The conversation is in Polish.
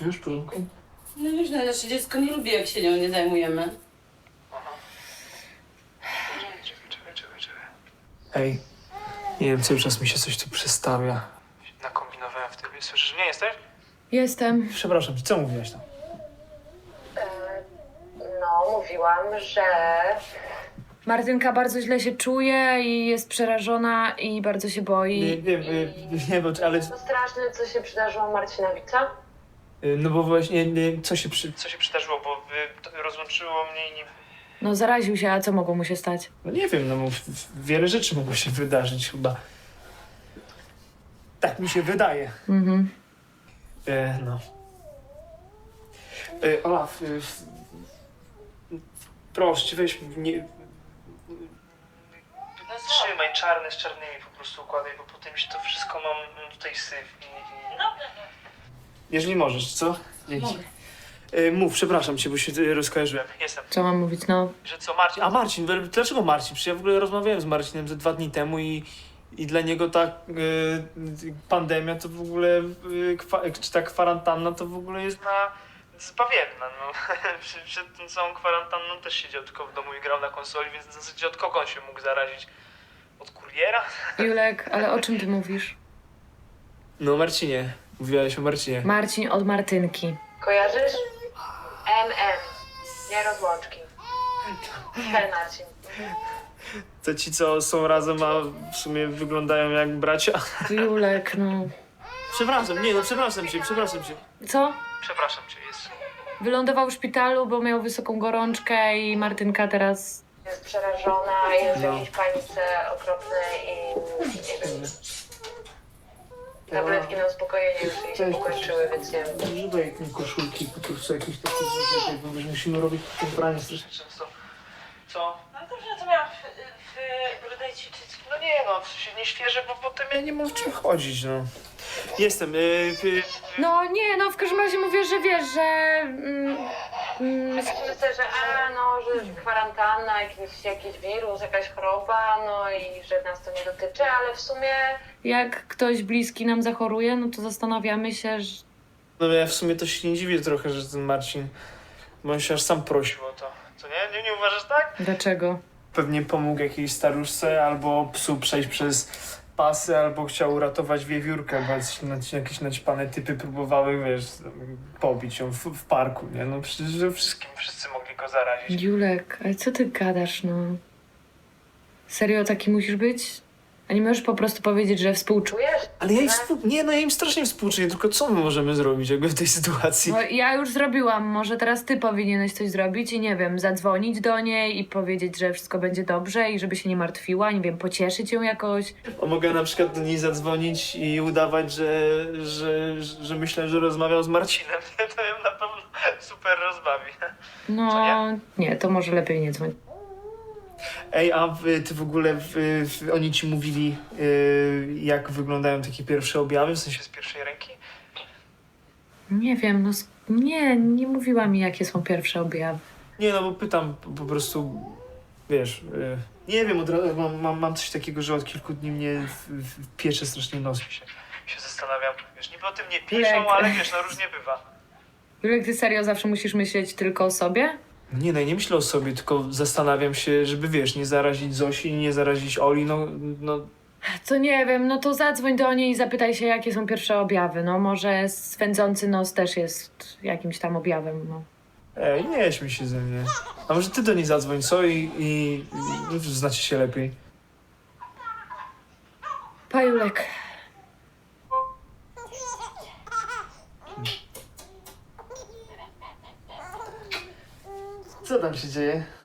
Już w porządku? No wiesz, no nasze dziecko nie lubi, jak się nią nie zajmujemy. Czekaj, czekaj, czekaj, czekaj. Ej, nie wiem, cały czas mi się coś tu przestawia. Nakombinowałem w tybie. Słyszysz, nie jesteś? Jestem. Przepraszam, co mówiłaś tam? E, no, mówiłam, że Martynka bardzo źle się czuje i jest przerażona i bardzo się boi. Nie, nie, nie, nie bo, ale... No straszne, co się przydarzyło Marcinowi, co? y, No bo właśnie, nie, co, się przy, co się przydarzyło, bo y, to rozłączyło mnie i nie... No zaraził się, a co mogło mu się stać? No nie wiem, no wiele rzeczy mogło się wydarzyć chyba. Tak mi się wydaje. Mhm. E, no. E, Olaf, e, w- proszę cię, weź nie... Trzymaj czarne z czarnymi po prostu układaj, bo potem się to wszystko mam mm, tutaj syf i... i... Jeżeli możesz, co? Dzięki. Mogę. E, mów, przepraszam cię, bo się e, rozkojarzyłem. Jestem. Co mam mówić? No, Że co, Marcin? A Marcin, wel- dlaczego Marcin? Przecież ja w ogóle rozmawiałem z Marcinem ze dwa dni temu i, i dla niego ta y, pandemia to w ogóle, y, kwa, czy ta kwarantanna to w ogóle jest na zbawienna. No. Przed- Przed tą całą kwarantanną też siedział tylko w domu i grał na konsoli, więc w zasadzie od kogo on się mógł zarazić? Od kuriera? Julek, ale o czym ty mówisz? No Marcinie, mówiłaś o Marcinie. Marcin od Martynki. Kojarzysz? MM. Nie rozłączki. Ten Marcin. To ci, co są razem, a w sumie wyglądają jak bracia. Julek, no. Przepraszam, nie no, przepraszam cię, przepraszam cię. Co? Przepraszam cię, jest... Wylądował w szpitalu, bo miał wysoką gorączkę i Martynka teraz... Jest przerażona, jest w No. jakiejś panice okropnej i nie wiem. Tabletki na uspokojenie już jej się Cześć. pokończyły, więc nie wiem. Używaj mi koszulki, po prostu jakieś takie rzeczy, bo musimy robić w tym pranie strasznie często. Co? No dobrze, to miałam w, w brudej ćwiczyć. No nie no, w sensie nie świeże, bo potem ja nie mam w czym chodzić, no. Jestem, yy, yy, No nie, no w każdym razie mówię, że wiesz, że... Mm, mm, myślę, że a, no, że kwarantanna, jakiś, jakiś wirus, jakaś choroba, no i że nas to nie dotyczy, ale w sumie... Jak ktoś bliski nam zachoruje, no to zastanawiamy się, że... no ja w sumie to się nie dziwię trochę, że ten Marcin, bo on się aż sam prosił o to. Co nie? Nie, nie uważasz tak? Dlaczego? Pewnie pomógł jakiejś staruszce, albo psu przejść przez pasy, albo chciał uratować wiewiórkę, bo naci- jakieś naćpane typy próbowały, wiesz, pobić ją w, w parku, nie? No przecież że wszystkim, wszyscy mogli go zarazić. Julek, ale co ty gadasz, no? Serio taki musisz być? A nie możesz po prostu powiedzieć, że współczujesz? Ale ja im współ... Nie, no ja im strasznie współczuję, tylko co my możemy zrobić jakby w tej sytuacji? No, ja już zrobiłam, może teraz ty powinieneś coś zrobić i nie wiem, zadzwonić do niej i powiedzieć, że wszystko będzie dobrze i żeby się nie martwiła, nie wiem, pocieszyć ją jakoś. A mogę na przykład do niej zadzwonić i udawać, że, że, że myślę, że rozmawiał z Marcinem. To ją na pewno super rozbawi. No, Co nie, to może lepiej nie dzwoń. Ej, a wy, ty w ogóle, w, w, oni ci mówili, y, jak wyglądają takie pierwsze objawy, w sensie z pierwszej ręki? Nie wiem, no nie, nie mówiła mi, jakie są pierwsze objawy. Nie, no bo pytam po, po prostu, wiesz, y, nie wiem, od razu mam, mam, mam coś takiego, że od kilku dni mnie w, w piecze strasznie nos. Się, się zastanawiam, wiesz, niby o tym nie piszą, Lek. ale wiesz, no różnie bywa. Julek, ty serio zawsze musisz myśleć tylko o sobie? Nie, no ja nie myślę o sobie, tylko zastanawiam się, żeby wiesz, nie zarazić Zosi, nie zarazić Oli, no, no To nie wiem, no to zadzwoń do niej i zapytaj się, jakie są pierwsze objawy. No może swędzący nos też jest jakimś tam objawem, no. ej, nie śmiej się ze mnie. A może ty do niej zadzwoń, co? I, i, i znacie się lepiej. Pa, tam się dzieje?